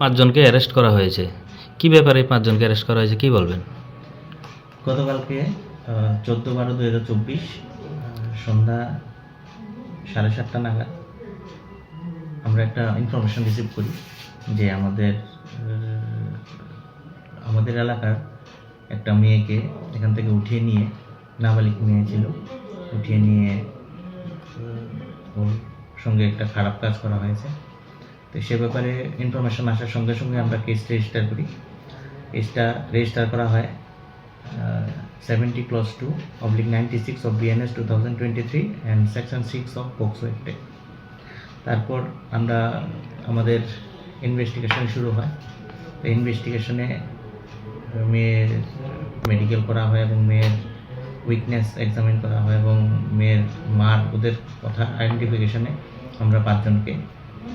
পাঁচজনকে অ্যারেস্ট করা হয়েছে। কি ব্যাপারে পাঁচজনকে অ্যারেস্ট করা হয়েছে, কি বলবেন? গতকালকে চোদ্দ বারো দু হাজার চব্বিশ সন্ধ্যা সাড়ে সাতটা নাগাদ আমরা একটা ইনফরমেশন রিসিভ করি যে আমাদের আমাদের এলাকার একটা মেয়েকে এখান থেকে উঠিয়ে নিয়ে, নাবালিক মেয়ে ছিল, উঠিয়ে নিয়ে ওর সঙ্গে একটা খারাপ কাজ করা হয়েছে। তো সে ব্যাপারে ইনফরমেশন আসার সঙ্গে সঙ্গে আমরা কেস রেজিস্টার করি। কেসটা রেজিস্টার করা হয় seventy clause two oblique ninety six of BNS two thousand twenty three and section six of POCSO অ্যাক্টে তারপর আমরা আমাদের ইনভেস্টিগেশন শুরু হয়। তো ইনভেস্টিগেশনে মেয়ের মেডিকেল করা হয় এবং মেয়ের উইকনেস এক্সামিন করা হয় এবং মেয়ের মার ওদের কথা আইডেন্টিফিকেশনে আমরা পাঁচজনকে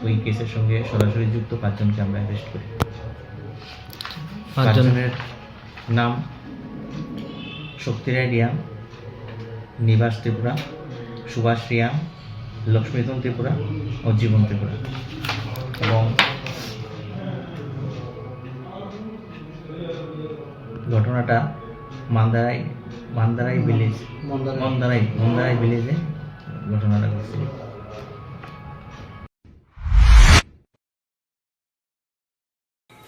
ওই কেসের সঙ্গে সরাসরি যুক্ত পাঁচজনকে আমরা অ্যারেস্ট করি। পাঁচজনের নাম শক্তিরায় রিয়াং নিবাস ত্রিপুরা সুভাষ রিয়াং লক্ষ্মীতন ত্রিপুরা ও জীবন ত্রিপুরা। এবং ঘটনাটা মান্দারাই মান্দারাই ভিলেজ মন্দারাই। মন্দারাই ভিলেজে ঘটনাটা ঘটছিল।